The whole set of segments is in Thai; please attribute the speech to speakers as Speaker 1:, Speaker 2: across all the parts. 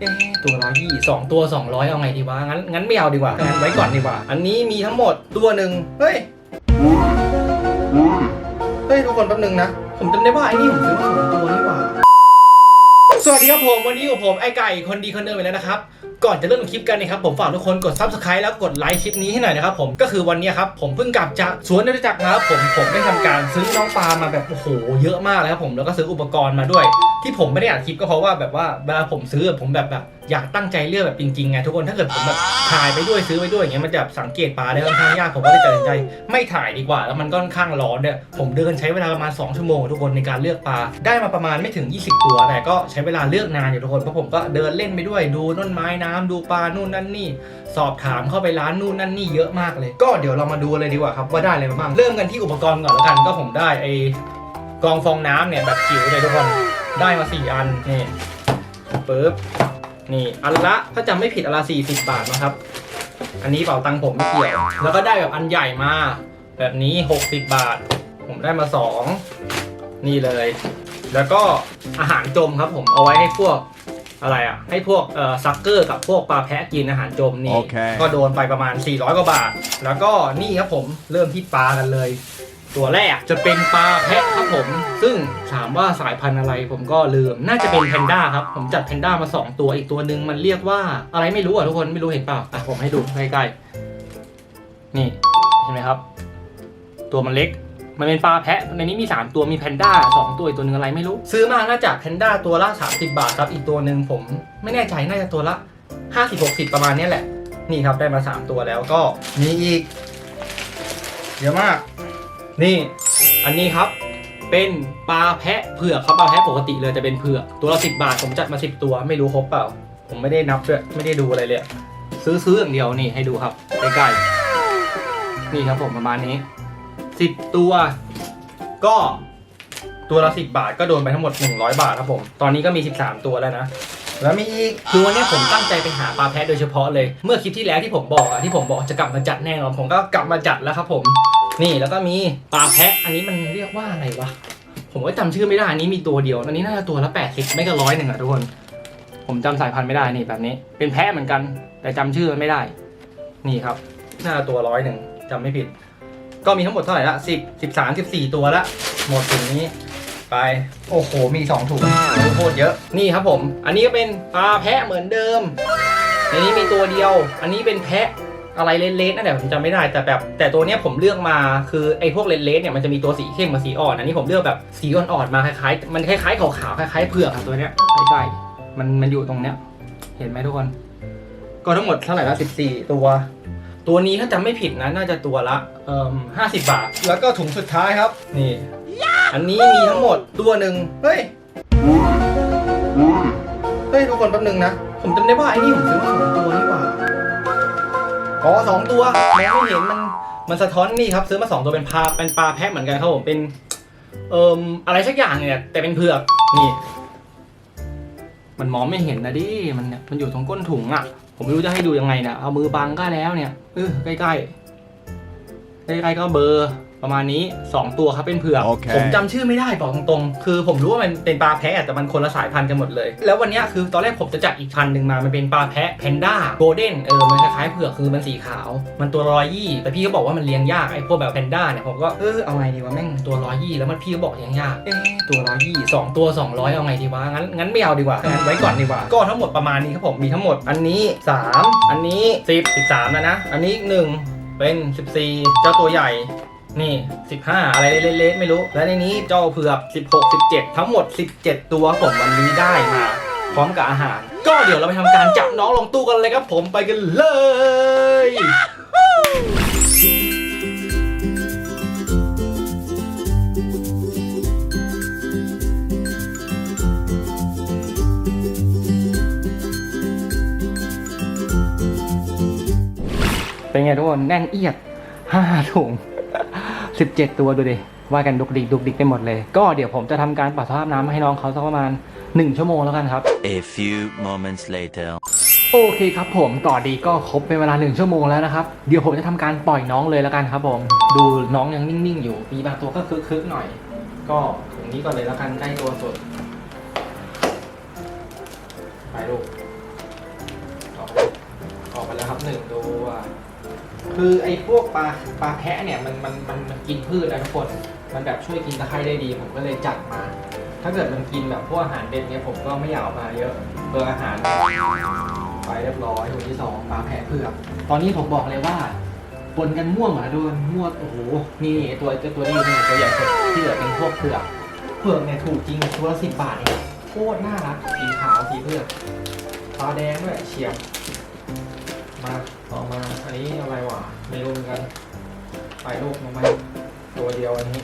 Speaker 1: เอ๊ะตัวร้อยยี่สองตัวสองร้อยเอาไงดีวะ งั้นงั้นไม่เอาดีกว่างั้นไว้ก่อนดีกว่า อันนี้มีทั้งหมดตัวหนึ่งเฮ้ย เฮ้ยทุกคนแป๊บนึงนะ ผมจำได้ว่าไอ้นี่ผมซื้อมาสองตัวนี่หว่า สวัสดีครับผม วันนี้อยู่กับผมไอ้ไก่คนดีคนเดิมอีกแล้วนะครับก่อนจะเริ่มคลิปกันนะครับผมฝากทุกคนกด subscribe แล้วกดไลค์คลิปนี้ให้หน่อยนะครับผมก็คือวันนี้ครับผมเพิ่งกลับจากสวนจตุจักรนะครับผมผมได้ทำการซื้อน้องปลามาแบบโอ้โหเยอะมากเลยครับผมแล้วก็ซื้ออุปกรณ์มาด้วย ที่ผมไม่ได้อัดคลิปก็เพราะว่าแบบว่าเวลาผมซื้อผมแบบแบบอยากตั้งใจเลือกแบบจริงๆไงทุกคนถ้าเกิดผมแบบถ่ายไปด้วยซื้อไปด้วยอย่างเงี้ยมันจะแบบสังเกตปลาได้ค่อนข้างยากผมก็เลยตัดสินใจ ไม่ถ่ายดีกว่า แล้วมันก็ค่อนข้างร้อนเนี่ยผมเดินใช้เวลาประมาณ2ชั่วโมงทุกคนในการเลือกปลาได้มาประมาณไม่ถึง 20 ตัวแต่ก็ใช้เวลาเลือกนานอยู่ทุกคนเพราะผมก็เดินเล่นไปด้วยดูต้นไม้นำดูปลานู่นนั่นนี่ สอบถามเข้าไปร้านนู่นนั่นนี่เยอะมากเลย ก็เดี๋ยวเรามาดูเลยดีกว่าครับว่าได้อะไรมาบ้างเริ่มกันที่อุปกรณ์ก่อนแล้วกันก็ผมได้ไอกองฟองน้ำเนี่ยแบบจิ๋วเลยทุกคนได้มา 4 อันนี่ปึ๊บนี่อันละถ้าจำไม่ผิดอันละ40 บาทนะครับ อันนี้เป๋าตังค์ผมไม่เกี่ยว แล้วก็ได้แบบอันใหญ่มา แบบนี้ 60 บาท ผมได้มา 2 นี่เลย แล้วก็อาหารจมครับผมเอาไว้ให้พวก อะไรอะ ให้พวกเอ่อซักเกอร์กับพวกปลาแพะกินอาหารจมนี่
Speaker 2: โอเค
Speaker 1: ก็โดนไปประมาณ 400 กว่าบาท แล้วก็นี่ครับผมเริ่มที่ปลากันเลย ตัวแรกจะเป็นปลาแพะครับผม ซึ่งถามว่าสายพันธุ์อะไรผมก็ลืม น่าจะเป็นแพนด้าครับ ผมจัดแพนด้ามา2ตัว อีกตัวหนึ่งมันเรียกว่าอะไรไม่รู้อะทุกคนไม่รู้เห็นเปล่าอะผมให้ดูใกล้ๆ นี่เห็นไหมครับ ตัวมันเล็ก มันเป็นปลาแพะ ในนี้มี 3 ตัวมีแพนด้า2ตัวอีกตัวหนึ่งอะไรไม่รู้ ซื้อมาน่าจะแพนด้าตัวละ 30 บาทครับ อีกตัวหนึ่งผมไม่แน่ใจน่าจะตัวละ 50-60 ประมาณนี้แหละ นี่ครับได้มา 3 ตัวแล้วก็มีอีกเยอะมาก นี่อันนี้ครับเป็นปลาแพะเผือกครับปลาแพะปกติเลยจะเป็นเผือกตัวละ10บาทผมจัดมา10ตัวไม่รู้ครบเปล่า ผมไม่ได้นับด้วยไม่ได้ดูอะไรเลย ซื้อซื้ออย่างเดียวนี่ให้ดูครับใกล้ๆนี่ครับผมประมาณนี้ สิบตัว ก็ตัวละสิบบาทก็โดนไปทั้งหมด 100 บาทครับผม ตอนนี้ก็มี 13 ตัวแล้วนะ แล้วมีอีก คือวันนี้ผมตั้งใจไปหาปลาแพะโดยเฉพาะเลย เมื่อคลิปที่แล้วที่ผมบอกอะที่ผมบอกจะกลับมาจัดแน่นอน ผมก็กลับมาจัดแล้วครับผม นี่แล้วก็มีปลาแพะ อันนี้มันเรียกว่าอะไรวะ ผมก็จำชื่อไม่ได้ อันนี้มีตัวเดียว อันนี้น่าจะตัวละ 80 ไม่ก็ร้อยหนึ่งอะทุกคน ผมจำสายพันธุ์ไม่ได้นี่แบบนี้ เป็นแพะเหมือนกัน แต่จำชื่อมันไม่ได้ นี่ครับน่าจะตัวร้อยหนึ่งจำไม่ผิด ก็มีทั้งหมดเท่าไหร่ละสิบสิบสามสิบสี่ตัวละ หมดถุงนี้ ไป โอ้โห มีสองถุงโคตรเยอะ นี่ครับผม อันนี้ก็เป็นปลาแพะเหมือนเดิม ในนี้มีตัวเดียว อันนี้เป็นแพะอะไรเลนๆนั่นแหละผมจำไม่ได้แต่แบบ แต่ตัวเนี้ยผมเลือกมาคือไอ้พวกเลนๆเนี่ยมันจะมีตัวสีเข้มกับสีอ่อนอันนี้ผมเลือกแบบสีอ่อนๆมาคล้ายๆมันคล้ายๆขาวๆคล้ายๆเผือกอะตัวเนี้ยใกล้ๆมันมันอยู่ตรงเนี้ย เห็นไหมทุกคน ก็ทั้งหมดเท่าไหร่ละสิบสี่ตัว ตัวนี้ถ้าจำไม่ผิดนะน่าจะตัวละเอ่อห้าสิบบาท แล้วก็ถุงสุดท้ายครับ นี่ อันนี้มีทั้งหมดตัวหนึ่งเฮ้ย เฮ้ยทุกคนแป๊บนึงนะ ผมจำได้ว่าไอ้นี่ผมซื้อมาสองตัวนี่หว่าอ๋อสองตัวมองไม่เห็นมันมันสะท้อนนี่ครับ ซื้อมาสองตัวเป็นปลาเป็นปลาแพะเหมือนกันครับผมเป็นเอ่มอะไรสักอย่างเนี่ย แต่เป็นเผือกนี่ มันมองไม่เห็นนะดิมันเนี่ยมันอยู่ตรงก้นถุงอะ่ะ ผมไม่รู้จะให้ดูยังไงนะเอามือบังก็แล้วเนี่ยเออใกล้ๆใกล้ๆก็เบอร์ ประมาณนี้ 2 ตัวครับเป็นเผือก
Speaker 2: โอเค
Speaker 1: ผมจำชื่อไม่ได้บอกตรงๆ คือผมรู้ว่ามันเป็นปลาแพะแต่มันคนละสายพันธุ์กันหมดเลย แล้ววันเนี้ยคือตอนแรกผมจะจัดอีกพันธุ์หนึ่งมา มันเป็นปลาแพะแพนด้าโกลเด้นเออมันคล้ายๆเผือกคือมันสีขาว มันตัวร้อยยี่แต่พี่ก็บอกว่ามันเลี้ยงยากไอ้พวกแบบแพนด้าเนี่ยผมก็เออเอาไงดีวะแม่งตัวร้อยยี่แล้วมันพี่ก็บอกเลี้ยงยากเอ๊ะตัวร้อยยี่สองตัว200เอาไงดีวะงั้นงั้นไม่เอาดีกว่างั้นไว้ก่อนดีกว่าก็ทั้งหมดประมาณนี้ครับผมมีทั้งหมดอันนี้ 3 อันนี้10 13แล้วนะอันนี้อีกหนึ่งเป็น 14 เจ้าตัวใหญ่ นี่ 15 อะไรเล็กๆไม่รู้ และในนี้เจ้าเผือก 16 17 ทั้งหมด 17 ตัวผมวันนี้ได้มาพร้อมกับอาหาร ก็เดี๋ยวเราไปทำการจับน้องลงตู้กันเลยครับผมไปกันเลยเป็นไงทุกคนแน่นเอียดห้าถุง สิบเจ็ดตัวดูดิว่ากันดุกดิกดุกดิกไปหมดเลย ก็เดี๋ยวผมจะทำการปรับสภาพน้ำให้น้องเขาสักประมาณหนึ่งชั่วโมงแล้วกันครับ
Speaker 3: A few moments later.
Speaker 1: โอเคครับผมต่อดีก็ครบเป็นเวลาหนึ่งชั่วโมงแล้วนะครับ เดี๋ยวผมจะทำการปล่อยน้องเลยแล้วกันครับผม ดูน้องยังนิ่งๆ อยู่มีบางตัวก็คึกๆหน่อย ก็ถุงนี้ก่อนเลยแล้วกันใกล้ตัวสุด ไปลูก ออกไปแล้วครับหนึ่งตัวคือไอ้พวกปลาปลาแพะเนี่ยมันมันมันมันกินพืชนะทุกคน มันแบบช่วยกินตะไคร้ได้ดี ผมก็เลยจัดมา ถ้าเกิดมันกินแบบพวกอาหารเด็ดเนี่ยผมก็ไม่อยากเอามาเยอะเพื่ออาหารไปเรียบร้อยตัวที่สองปลาแพะเผือกตอนนี้ผมบอกเลยว่าปนกันม่วงเหมดแล้วด้วยม่วโอ้โหนี่ตัวตัวนี้นี่ตัวใหญ่สุดที่เหลือเป็นพวกเผือกเผือกเนี่ยถูกจริงตัวละสิบบาทเองโคตรน่ารักสีขาวสีเผือกตาแดงด้วยเฉียบ มาต่อมาอันนี้อะไรวะไม่รู้เหมือนกันไปลูกลงมาตัวเดียวอันนี้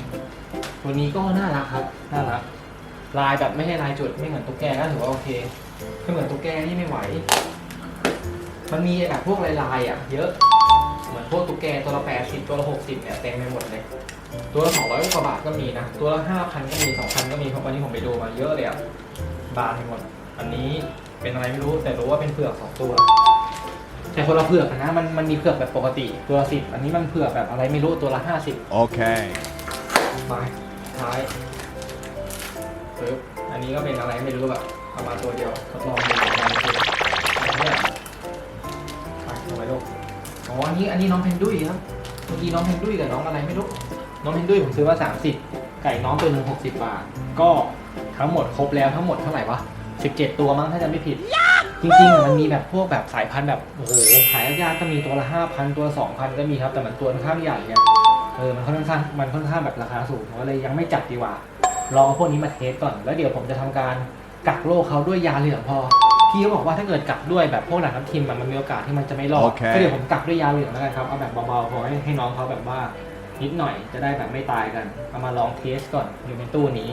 Speaker 1: ตัวนี้ก็น่ารักครับน่ารักลายแบบไม่ใช่ลายจุดไม่เหมือนตุ๊กแกก็ถือว่าโอเคถ้าเหมือนตุ๊กแกนี่ไม่ไหว มันมีแบบพวกลายๆอะ เยอะ เหมือนพวกตุ๊กแกตัวละแปดสิบตัวละหกสิบเนี่ยเต็มไปหมดเลยตัวละสองร้อยกว่าบาทก็มีนะ ตัวละห้าพันก็มีสองพันก็มีเพราะวันนี้ผมไปดูมาเยอะเลยอะบานไปหมด อันนี้เป็นอะไรไม่รู้แต่รู้ว่าเป็นเผือกสองตัว แต่คนละเผือกนะมันมันมีเผือกแบบปกติตัวละสิบอันนี้มันเผือกแบบอะไรไม่รู้ตัวละห้าสิบ
Speaker 3: Okay.
Speaker 1: ไปท้ายปึ๊บอันนี้ก็เป็นอะไรไม่รู้แบบเอามาตัวเดียวทดลองดูลองดูอันนี้อะไปทำไมลูกอ๋ออันนี้อันนี้น้องเพนดุ้ยครับเมื่อกี้น้องเพนดุ้ยกับน้องอะไรไม่รู้น้องเพนดุ้ยผมซื้อมา30ไก่น้องตัวหนึ่ง60 บาท ก็ทั้งหมดครบแล้วทั้งหมดเท่าไหร่วะ17 ตัวมั้งถ้าจะไม่ผิด จริงๆอะมันมีแบบพวกแบบสายพันธุ์แบบโอ้โหขายยากๆก็มีตัวละ5,000ตัวละ2,000ก็มีครับ แต่มันตัวค่อนข้างใหญ่ไงเออมันค่อนข้างมันค่อนข้างแบบราคาสูงผมก็เลยยังไม่จัดดีกว่ารอพวกนี้มาเทสก่อน แล้วเดี๋ยวผมจะทำการกักโรคเขาด้วยยาเหลืองพอพี่เขาบอกว่าถ้าเกิดกักด้วยแบบพวกหลังน้ำทิมอะมันมีโอกาสที่มันจะไม่รอด
Speaker 3: โอเค
Speaker 1: ก็เดี๋ยวผมกักด้วยยาเหลืองแล้วกันครับเอาแบบเบาๆพอให้ให้น้องเขาแบบว่านิดหน่อยจะได้แบบไม่ตายกันเอามาลองเทสก่อนอยู่ในตู้นี้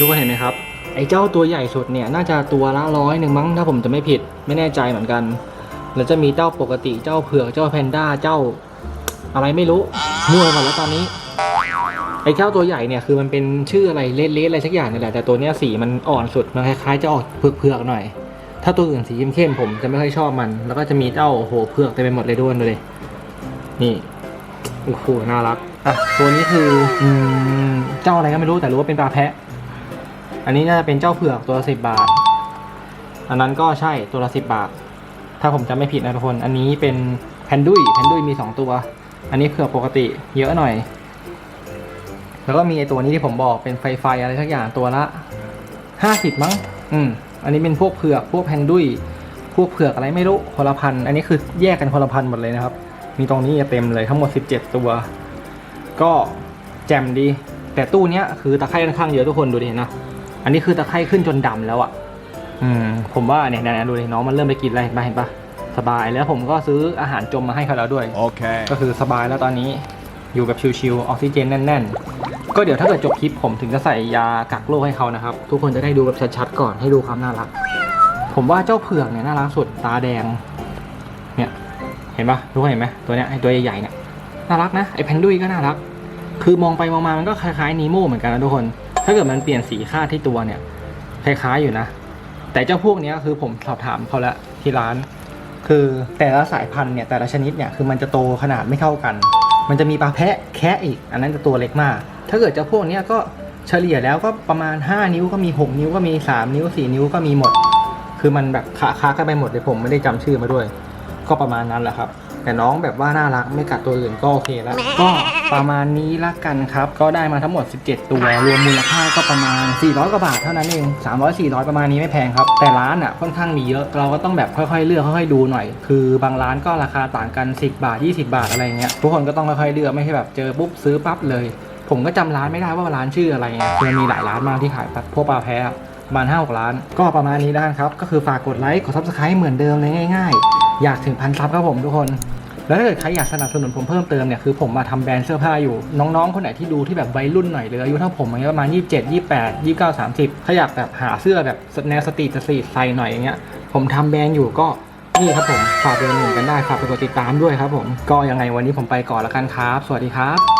Speaker 1: ทุกคนเห็นไหมครับ ไอ้เจ้าตัวใหญ่สุดเนี่ยน่าจะตัวละร้อยหนึ่งมั้งถ้าผมจะไม่ผิดไม่แน่ใจเหมือนกันแล้วจะมีเจ้าปกติเจ้าเผือกเจ้าแพนด้าเจ้า อะไรไม่รู้มั่วหมดแล้วตอนนี้ไอ้เจ้าตัวใหญ่เนี่ยคือมันเป็นชื่ออะไรเลดเลดอะไรสักอย่างนี่แหละแต่ตัวเนี้ยสีมันอ่อนสุดมันคล้ายๆจะออกเผือกๆหน่อย ถ้าตัวอื่นสีเข้มๆผมจะไม่ค่อยชอบมัน แล้วก็จะมีเจ้าโหเผือกเต็มไปหมดเลยด้วยเลย นี่โอ้โหน่ารักอะตัวนี้คืออืมเจ้าอะไรก็ไม่รู้แต่รู้ว่าเป็นปลาแพะ อันนี้น่าจะเป็นเจ้าเผือกตัวละสิบบาท อันนั้นก็ใช่ตัวละสิบบาท ถ้าผมจำไม่ผิดนะทุกคน อันนี้เป็นแพนดุยแพนดุยมีสองตัว อันนี้เผือกปกติเยอะหน่อย แล้วก็มีไอตัวนี้ที่ผมบอกเป็นไฟไฟอะไรสักอย่างตัวละห้าสิบมั้ง อืม อันนี้เป็นพวกเผือกพวกแพนดุยพวกเผือกอะไรไม่รู้คนละพัน อันนี้คือแยกกันคนละพันหมดเลยนะครับ มีตรงนี้เต็มเลยทั้งหมดสิบเจ็ดตัว ก็แจ่มดี แต่ตู้เนี้ยคือตะไคร่ค่อนข้างเยอะทุกคนดูดิเนนะ อันนี้คือตะไคร่ขึ้นจนดำแล้วอะ่ะ อืม ผมว่าเนี่ยเนี่ยดูดิน้องมันเริ่มไปกินอะไรเห็นปะเห็นปะสบายแล้วผมก็ซื้ออาหารจมมาให้เขาแล้วด้วย
Speaker 3: Okay.
Speaker 1: ก็คือสบายแล้วตอนนี้อยู่แบบชิวๆออกซิเจนแน่น ๆ ก็เดี๋ยวถ้าเกิดจบคลิปผมถึงจะใส่ยากักโรคให้เขานะครับ ทุกคนจะได้ดูแบบชัดๆก่อนให้ดูความน่ารัก ผมว่าเจ้าเผือกเนี่ยน่ารักสุดตาแดง เนี่ยเห็นปะทุกคนเห็นไหมตัวเนี้ยไอตัวใหญ่ๆเนี่ยน่ารักนะไอแพนดุยก็น่ารัก คือมองไปมองมามันก็คล้ายๆนีโม่เหมือนกันนะทุกคน ถ้าเกิดมันเปลี่ยนสีค่าที่ตัวเนี่ยคล้ายๆอยู่นะ แต่เจ้าพวกนี้คือผมสอบถามเขาล้วที่ร้าน คือแต่ละสายพันธุ์เนี่ยแต่ละชนิดเนี่ยคือมันจะโตขนาดไม่เท่ากัน มันจะมีปลาแพะแคะอีก อันนั้นจะตัวเล็กมาก ถ้าเกิดเจ้าพวกนี้ก็เฉลี่ยแล้วก็ประมาณ 5 นิ้วก็มี 6 นิ้วก็มี 3 นิ้ว 4 นิ้วก็มีหมด คือมันแบบคาคากันไปหมดเลยผมไม่ได้จำชื่อมาด้วย ก็ประมาณนั้นแหละครับ แต่น้องแบบว่าน่ารักไม่กัดตัวอื่นก็โอเคแล้ว ก็ประมาณนี้ละกันครับ ก็ได้มาทั้งหมด 17 ตัว รวมมูลค่าก็ประมาณ 400 กว่าบาทเท่านั้นเอง 300 400 ประมาณนี้ไม่แพงครับ แต่ร้านอะค่อนข้างมีเยอะ เราก็ต้องแบบค่อยๆ เลือกค่อยๆดูหน่อย คือบางร้านก็ราคาต่างกัน 10 บาท 20 บาทอะไรเงี้ย ทุกคนก็ต้องค่อยๆเลือกไม่ใช่แบบเจอปุ๊บซื้อปั๊บเลย ผมก็จำร้านไม่ได้ว่าร้านชื่ออะไรไงคือมันมีหลายร้านมากที่ขายแบบพวกปลาแพ้อะประมาณห้าหกร้าน ก็ประมาณนี้ได้ครับ ก็คือฝากกดไลค์ กดซับสไคร b ์เหมือนเดิมเลยง่าย ๆ อยากถึงพันซับครับผมทุกคน แล้วถ้าเกิดใครอยากสนับสนุนผมเพิ่มเติมเนี่ยคือผมมาทำแบรนด์เสื้อผ้าอยู่ น้องๆ คนไหนที่ดูที่แบบวัยรุ่นหน่อยเลยอายุเท่าผมอย่างเงี้ยประมาณ 27 28 29 30ถ้าอยากแบบหาเสื้อแบบแนวสตรีทสตรีทใส่หน่อยอย่างเงี้ยผมทำแบรนด์อยู่ก็นี่ครับผมฝากเดือนหนึ่งกันได้ฝากไปกดติดตามด้วยครับผมก็ยังไงวันนี้ผมไปก่อนละกันครับ สวัสดีครับ